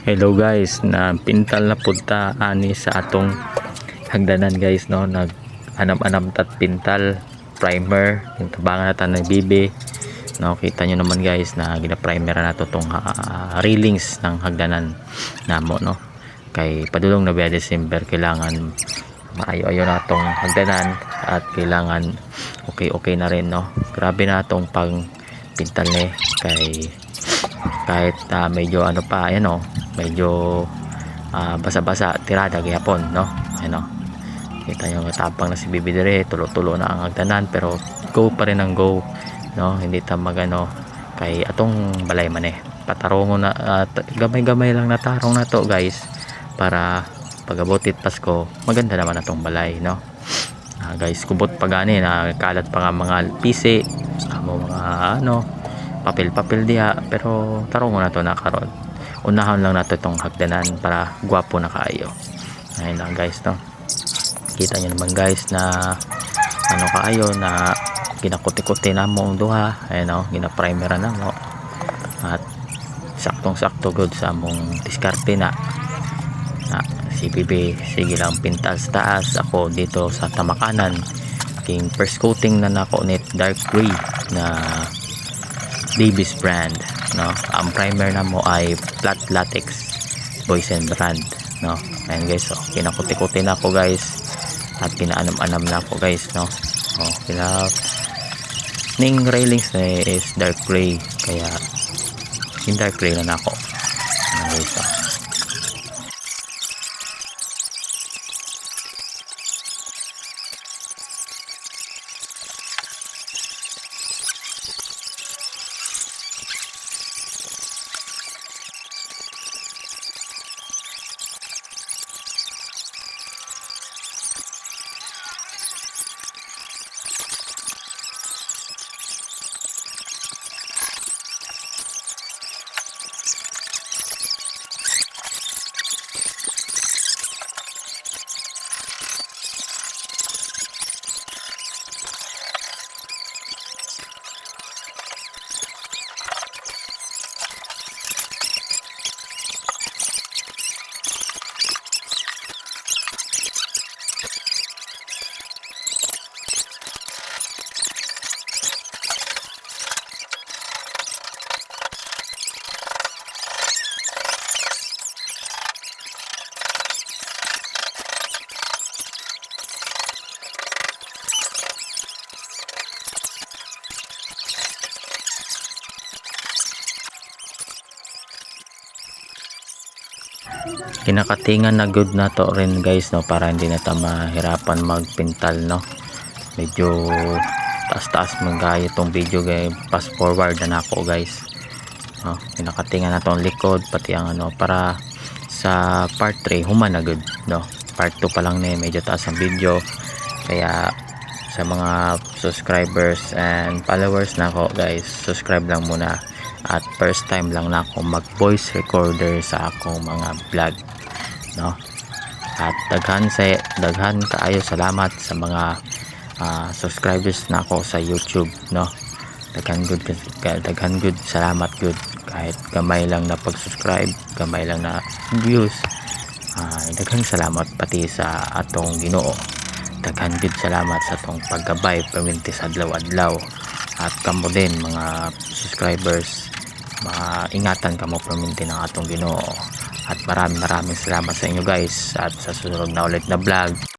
Hello guys, na pintal na punta ani sa atong hagdanan guys no? Nag anam-anam tat pintal primer. Yung tabangan natin ng bibi. No kita nyo naman guys na gina-primer na to tong ah, railings ng hagdanan namo no? Kay padulong na December kailangan maayo-ayo na tong hagdanan at kailangan okay-okay na rin no? Grabe na tong pang pintal ni kay kahit ah, medyo ano pa ayan o medyo ah, basa-basa tirada gihapon no? Ano kita nyo matapang na si Bibi dire tulo-tulo na ang hagdanan pero go pa rin ang go no? Hindi ta magano kay atong balay man eh. Patarong na at gamay-gamay lang na tarong na to guys para pagabutit Pasko maganda naman atong balay no? Ah, guys kubot pa gani na kalat pa nga mga pisi amo mga ano papel-papel diha pero tarong na to na karon unahan lang nato itong hagdanan para gwapo na kaayo. Ayun lang guys no? Kita nyo naman guys na ano kaayo na ginakuti-kuti na mo duha. Ayun no? Gina-primer na mo. At saktong-sakto good sa among diskarte na. Na BB sige lang pintal sa taas. Ako dito sa tamakanan. King first coating na nako net dark gray na Davis brand no? Ang primer na mo ay flat latex boys and brand no? Ayan guys oh. Kinakuti-kuti na ako guys. At pinaanam-anam na ako guys no? Oh kina ning railings na is dark gray. Kaya yung dark gray na nako ayan guys oh kinakatingan na good na to rin guys no para hindi na ta mahirapan magpintal no. Medyo taas taas magayo tong video guys fast forward na ako guys. No, kinakatingan na tong likod pati ang ano para sa part 3 human na good no. Part 2 pa lang ni medyo taas ang video. Kaya sa mga subscribers and followers na ako guys subscribe lang muna at first time lang na ako mag voice recorder sa akong mga vlog no? At daghan sa daghan kaayo salamat sa mga ah, subscribers na ako sa YouTube no? Daghan good daghan good salamat good. Kahit gamay lang na pag-subscribe gamay lang na views ah, daghan salamat pati sa atong Ginoo. Daghan good salamat sa atong paggabay perminti sa adlaw-adlaw. At kamo din mga subscribers maingatan kamo perminti ng atong Ginoo. At maraming maraming salamat sa inyo guys. At sa susunod na ulit na vlog